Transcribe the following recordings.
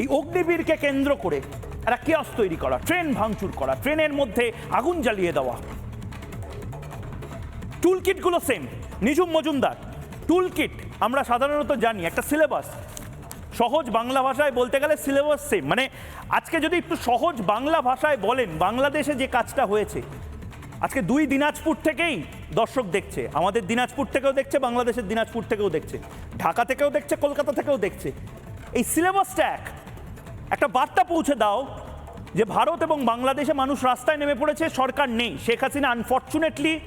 এই অগ্নিবীরকে কেন্দ্র করে একটা কেয়াস তৈরি করা ট্রেন ভাঙচুর করা ট্রেনের মধ্যে আগুন জ্বালিয়ে দেওয়া। Tool কিটগুলো same Nijum Majumdar. Tool kit আমরা সাধারণত জানি, একটা সিলেবাস সহজ বাংলা ভাষায় বলতে গেলে সিলেবাস সেম মানে আজকে যদি একটু সহজ বাংলা ভাষায় বলেন, বাংলাদেশে যে কাজটা হয়েছে, আজকে দুই দিনাজপুর থেকেই দর্শক দেখছে, আমাদের দিনাজপুর থেকেও দেখছে, বাংলাদেশের দিনাজপুর থেকেও দেখছে, ঢাকা থেকেও দেখছে, কলকাতা থেকেও দেখছে। এই সিলেবাসটা এক। একটা বার্তা পৌঁছে দাও যে ভারত এবং বাংলাদেশে মানুষ রাস্তায় নেমে পড়েছে, সরকার নেই। শেখ হাসিনা আনফর্চুনেটলি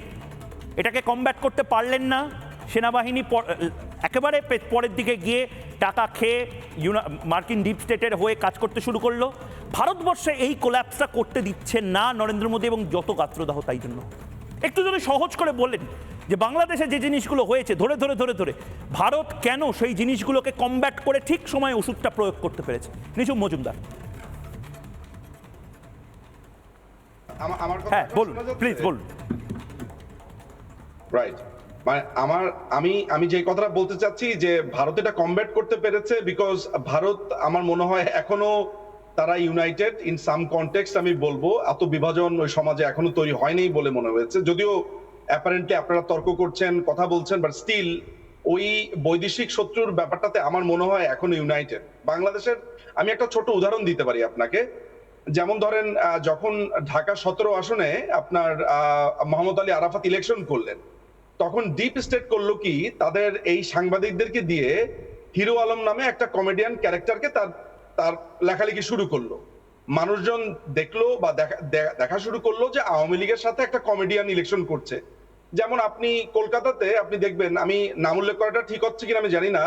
এটাকে কমব্যাট করতে পারলেন না। সেনাবাহিনী একেবারে পরের দিকে গিয়ে টাকা খেয়ে ইউনা- মার্কিন ডিপ স্টেটের হয়ে কাজ করতে শুরু করল। ভারতবর্ষে এই কোল্যাপসটা করতে দিচ্ছে না নরেন্দ্র মোদী এবং যত গাত্রদাহ তাই জন্য। একটু যদি সহজ করে বলেন যে বাংলাদেশে যে জিনিসগুলো হয়েছে ধরে ধরে ধরে ধরে ভারত কেন সেই জিনিসগুলোকে কমব্যাট করে ঠিক সময়ে ওষুধটা প্রয়োগ করতে পেরেছে? নিচুম মজুমদার। আমার হ্যাঁ বলুন প্লিজ বলুন। রাইট মানে আমার আমি আমি যে কথাটা বলতে চাচ্ছি যে ভারত এটা কমব্যাট করতে পেরেছে বিকজ ভারত আমার মনে হয় এখনও তারা ইউনাইটেড ইন সাম কনটেক্সট আমি বলব, এত বিভাজন ওই সমাজে এখনও তৈরি হয়নি বলে মনে হয়েছে। যদিও অ্যাপারেন্টলি আপনারা তর্ক করছেন, কথা বলছেন বাট স্টিল ওই বৈদেশিক শত্রুর ব্যাপারটাতে আমার মনে হয় এখনও ইউনাইটেড বাংলাদেশের, আমি একটা ছোট উদাহরণ দিতে পারি আপনাকে। যেমন ধরেন যখন ঢাকা সতেরো আসনে আপনার মোহাম্মদ আলী আরাফাত ইলেকশন করলেন, তখন ডিপ স্টেট করল কি, তাদের এই সাংবাদিকদেরকে দিয়ে হিরো আলম নামে একটা কমেডিয়ান ক্যারেক্টারকে তার তার লেখালেখি শুরু করল। মানুষজন দেখল বা দেখা শুরু করল যে আওয়ামী লীগের সাথে একটা কমেডিয়ান ইলেকশন করছে। যেমন আপনি কলকাতাতে, আপনি দেখবেন, আমি নাম উল্লেখ করাটা ঠিক হচ্ছে কিনা আমি জানি না।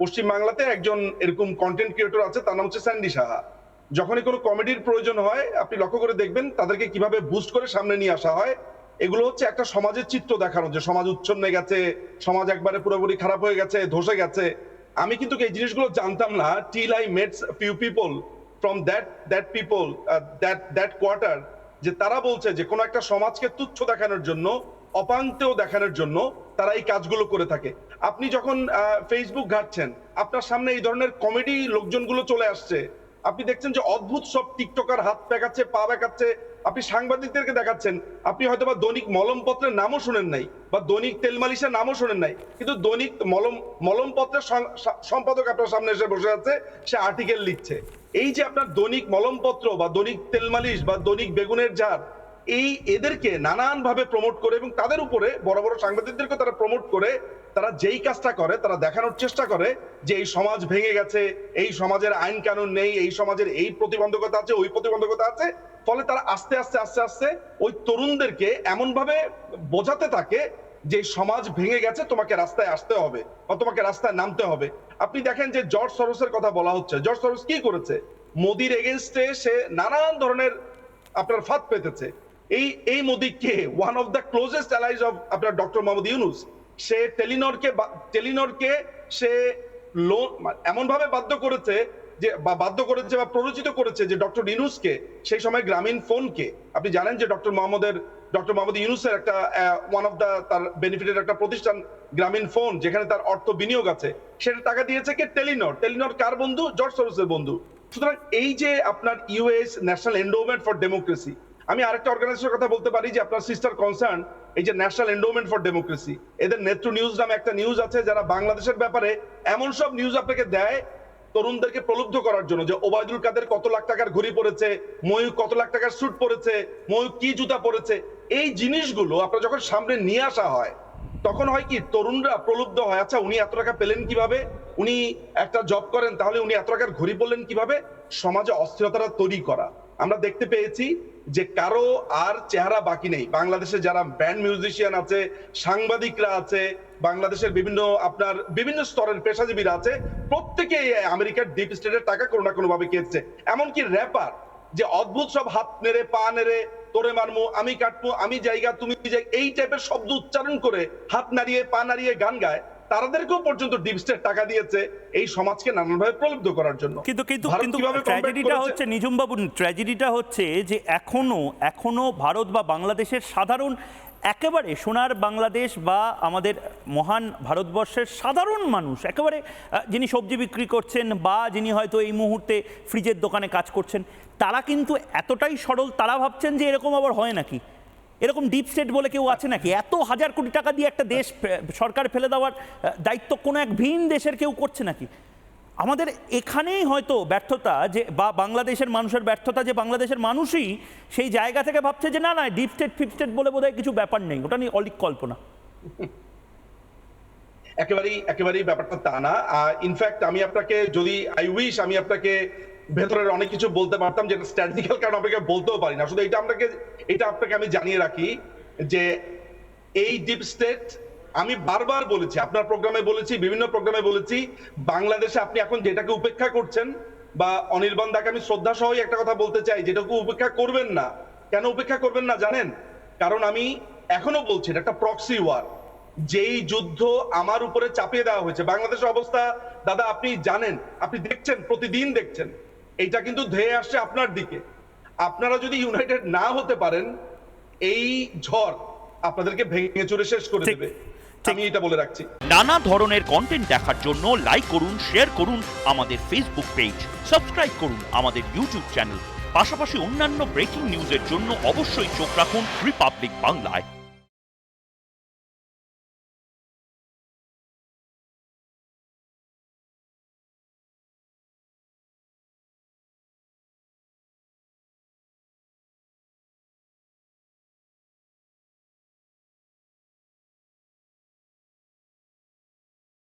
পশ্চিম বাংলাতে একজন এরকম কন্টেন্ট ক্রিয়েটর আছে, তার নাম হচ্ছে স্যান্ডি সাহা যখনই কোনো কমেডির প্রয়োজন হয়, আপনি লক্ষ্য করে দেখবেন, তাদেরকে কীভাবে বুস্ট করে সামনে নিয়ে আসা হয়। এগুলো হচ্ছে একটা সমাজের চিত্র দেখানো, যে সমাজ উচ্ছন্নে গেছে, সমাজ একবারে পুরোপুরি খারাপ হয়ে গেছে, ধসে গেছে। আমি কিন্তু এই জিনিসগুলো জানতাম না till I met few people from that that people that that quarter যে তারা বলছে যে কোনো একটা সমাজকে তুচ্ছ দেখানোর জন্য অপাঙ্ক্তেও দেখানোর জন্য তারা এই কাজগুলো করে থাকে। আপনি যখন ফেসবুক ঘাটছেন, আপনার সামনে এই ধরনের কমেডি লোকজনগুলো চলে আসছে আপনি দেখছেন যে অদ্ভুত সব টিকটকার হাত পেকাচ্ছে, পা বেঁকাচ্ছে। আপনি সাংবাদিকদেরকে দেখাচ্ছেন। আপনি হয়তো বা দৈনিক মলমপত্রের নামও শোনেন নাই বা দৈনিক তেলমালিশের নামও শোনেন নাই। কিন্তু দৈনিক মলম, মলমপত্রের সম্পাদক আপনার সামনে এসে বসে আছে, সে আর্টিকেল লিখছে। এই যে আপনার দৈনিক মলমপত্র বা দৈনিক তেলমালিশ বা দৈনিক বেগুনের ঝাড় এই এদেরকে নানান ভাবে প্রমোট করে এবং তাদের উপরে বড় বড় সাংবাদিকদেরকে তারা প্রমোট করে তারা যেই কাজটা করে, তারা দেখানোর চেষ্টা করে যে এই সমাজ ভেঙে গেছে, এই সমাজের আইন কানুন নেই, এই সমাজের এই প্রতিবন্ধকতা আছে, ওই প্রতিবন্ধকতা আছে। ফলে তারা আস্তে আস্তে আস্তে আস্তে ওই তরুণদেরকে এমন ভাবে বোঝাতে থাকে যে সমাজ ভেঙে গেছে, তোমাকে রাস্তায় আসতে হবে বা তোমাকে রাস্তায় নামতে হবে। আপনি দেখেন যে জর্জ সরোসের কথা বলা হচ্ছে। জর্জ সরোস কি করেছে? মোদির এগেনস্টে সে নানান ধরনের আপনার ফাঁদ পেতেছে। এই এই মোদিকে one of the closest allies of আপনার ডক্টর মোহাম্মদ ইউনুস সে টেলিনরকে টেলিনরকে সে লোন এমন ভাবে বাধ্য করেছে যে, বা বাধ্য করেছে বা প্ররোচিত করেছে যে ডক্টর ইউনুসকে সেই সময় গ্রামীণ ফোনকে। আপনি জানেন যে ডক্টর মোহাম্মদের ডক্টর মোহাম্মদ ইউনুসের একটা ওয়ান অফ দা তার বেনিফিটের একটা প্রতিষ্ঠান গ্রামীণ ফোন, যেখানে তার অর্থ বিনিয়োগ আছে। সেটা টাকা দিয়েছে কে? টেলিনর। টেলিনর কার বন্ধু? জর্জ সরোসের বন্ধু। সুতরাং এই যে আপনার US national endowment for democracy আমি আরেকটা অর্গানাইজেশনের কথা বলতে পারি যে আপনার সিস্টার কনসার্ন এই যে ন্যাশনাল এন্ডোমেন্ট ফর ডেমোক্রেসি এদের নেত্র নিউজ নামে একটা নিউজ আছে যারা বাংলাদেশের ব্যাপারে এমন সব নিউজ আপনাকে দেয় তরুণদেরকে প্রলুব্ধ করার জন্য যে ওবায়দুল কাদের কত লাখ টাকার ঘড়ি পড়েছে ময়ূর কত লাখ টাকার স্যুট পরেছে ময়ূর কি জুতা পরেছে এই জিনিসগুলো আপনার যখন সামনে নিয়ে আসা হয়, তখন হয় কি তরুণরা প্রলুব্ধ হয় আচ্ছা উনি এত টাকা পেলেন কীভাবে? উনি একটা জব করেন, তাহলে উনি এত টাকার ঘড়ি পড়লেন কীভাবে? সমাজে অস্থিরতাটা তৈরি করা। আমরা দেখতে পেয়েছি যে কারও আর চেহারা বাকি নেই। বাংলাদেশে যারা ব্যান্ড মিউজিশিয়ান আছে, সাংবাদিকরা আছে, বাংলাদেশের বিভিন্ন আপনার বিভিন্ন স্তরের পেশাজীবীরা আছে, প্রত্যেকে আমেরিকার ডিপ স্টেটের টাকা কোনো না কোনো ভাবে খেয়েছে। এমনকি র্যাপার যে অদ্ভুত সব হাত নেড়ে, পা নেড়ে, তোরে মারমু, আমি কাটমু, আমি জায়গা, তুমি এই টাইপের শব্দ উচ্চারণ করে হাত নাড়িয়ে, পা নাড়িয়ে গান গায় তাদেরকেও পর্যন্ত ডিপ স্টেট টাকা দিয়েছে এই সমাজকে নানানভাবে প্রলুব্ধ করার জন্য। কিন্তু কিন্তু কিন্তু ট্র্যাজেডিটা হচ্ছে নিজুম বাবু ট্র্যাজেডিটা হচ্ছে যে এখনও এখনও ভারত বা বাংলাদেশের সাধারণ একেবারে সোনার বাংলাদেশ বা আমাদের মহান ভারতবর্ষের সাধারণ মানুষ একেবারে যিনি সবজি বিক্রি করছেন বা যিনি হয়তো এই মুহূর্তে ফ্রিজের দোকানে কাজ করছেন তারা কিন্তু এতটাই সরল তারা ভাবছেন যে এরকম আবার হয় নাকি? এরকম ডিপ স্টেট বলে কেউ আছে নাকি? এত হাজার কোটি টাকা দিয়ে একটা দেশ সরকার ফেলে দেওয়ার দায়িত্ব কোনো এক ভিন দেশের কেউ করছে নাকি? আমাদের এখানেই হয়তো ব্যর্থতা যে, বা বাংলাদেশের মানুষের ব্যর্থতা যে বাংলাদেশের মানুষই সেই জায়গা থেকে ভাবছে যে না না ডিপ স্টেট ফিপ স্টেট বলে বোধহয় কিছু ব্যাপার নেই। ওটা নিয়ে অলিক কল্পনা। একেবারেই একেবারেই ব্যাপারটা তা না। ইনফ্যাক্ট আমি আপনাকে, যদি আই উইশ আমি আপনাকে ভেতরের অনেক কিছু বলতে পারতাম যেটা স্ট্র্যাটেজিক্যাল কারণ আপনাকে বলতেও পারি না। শুধু এটা আপনাকে এটা আপনাকে আমি জানিয়ে রাখি যে এই ডিপ স্টেট আমি বারবার বলেছি, আপনার প্রোগ্রামে বলেছি, বিভিন্ন প্রোগ্রামে বলেছি, বাংলাদেশে আপনি এখন যেটাকে উপেক্ষা করছেন বা অনির্বাণ দাকে আমি শ্রদ্ধা সহই একটা কথা বলতে চাই, যেটাকে উপেক্ষা করবেন না। কেন উপেক্ষা করবেন না জানেন? কারণ আমি এখনও বলছি, এটা একটা প্রক্সি ওয়ার যেই যুদ্ধ আমার উপরে চাপিয়ে দেওয়া হয়েছে, বাংলাদেশের অবস্থা, দাদা আপনি জানেন, আপনি দেখছেন, প্রতিদিন দেখছেন। এইটা কিন্তু ধেয়ে আসছে আপনার দিকে। আপনারা যদি ইউনাইটেড না হতে পারেন এই ঝড় আপনাদেরকে ভেঙে চুরে শেষ করে দেবে। আমি এটা বলে রাখছি। নানা ধরনের কন্টেন্ট দেখার জন্য লাইক করুন শেয়ার করুন আমাদের ফেসবুক পেজ সাবস্ক্রাইব করুন আমাদের ইউটিউব চ্যানেল পাশাপাশি অন্যান্য ব্রেকিং নিউজের জন্য অবশ্যই চোখ রাখুন রিপাবলিক বাংলায়